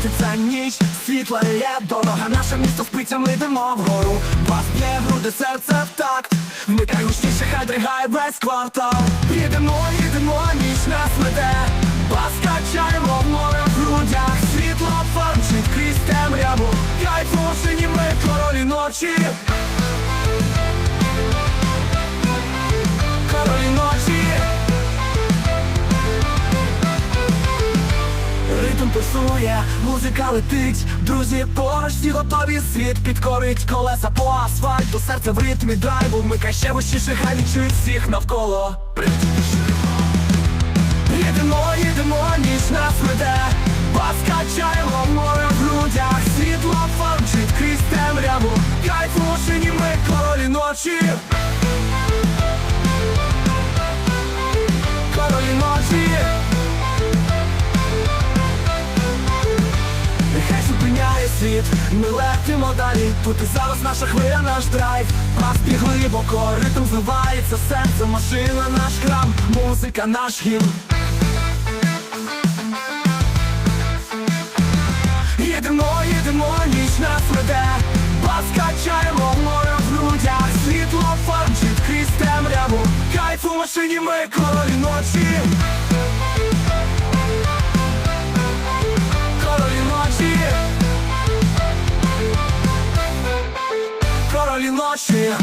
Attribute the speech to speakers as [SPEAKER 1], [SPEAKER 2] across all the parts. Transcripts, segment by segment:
[SPEAKER 1] крутиться ніч, світла є дорога, наше місто спиться, ми йдемо вгору. Вас б'є в груди серце в такт. Вмикай гучніше, хай дригає весь квартал. Їдемо, їдемо, ніч нас веде. Бас качаємо в море в грудях. Світло фарчить крізь темряву. Кайф машині, ми королі ночі. Ритм музика летить, друзі поруч всі готові, світ підкорить колеса по асфальту, серце в ритмі драйву, вмикай ще вищіше, хай відчують всіх навколо. Їдемо, їдемо, ніч нас веде, бас качаємо море в грудях, світло фарчить крізь темряву, кайф у машині, ми королі ночі. Світ, ми летимо далі Тут і зараз наша хвиля, наш драйв. Бас глибоко, ритм зливається серце, машина наш храм, музика наш гімн. Їдемо, їдемо, ніч нас веде. Бас качаємо море в грудях. Світло фарчить крізь темряву. Кайф у машині, ми королі ночі ночі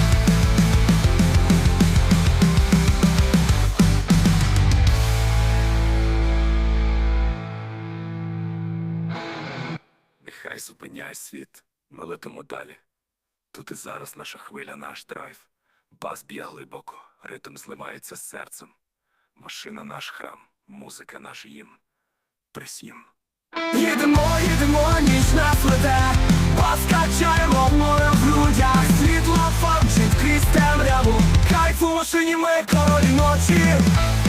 [SPEAKER 1] Нехай зупиняє світ, ми летимо далі. Тут і зараз наша хвиля, наш драйв. Бас б'є глибоко, ритм зливається з серцем. Машина наш храм, музика наш їм. Присім. Їдемо, їдемо, ніч нас веде, машині король королі ночі.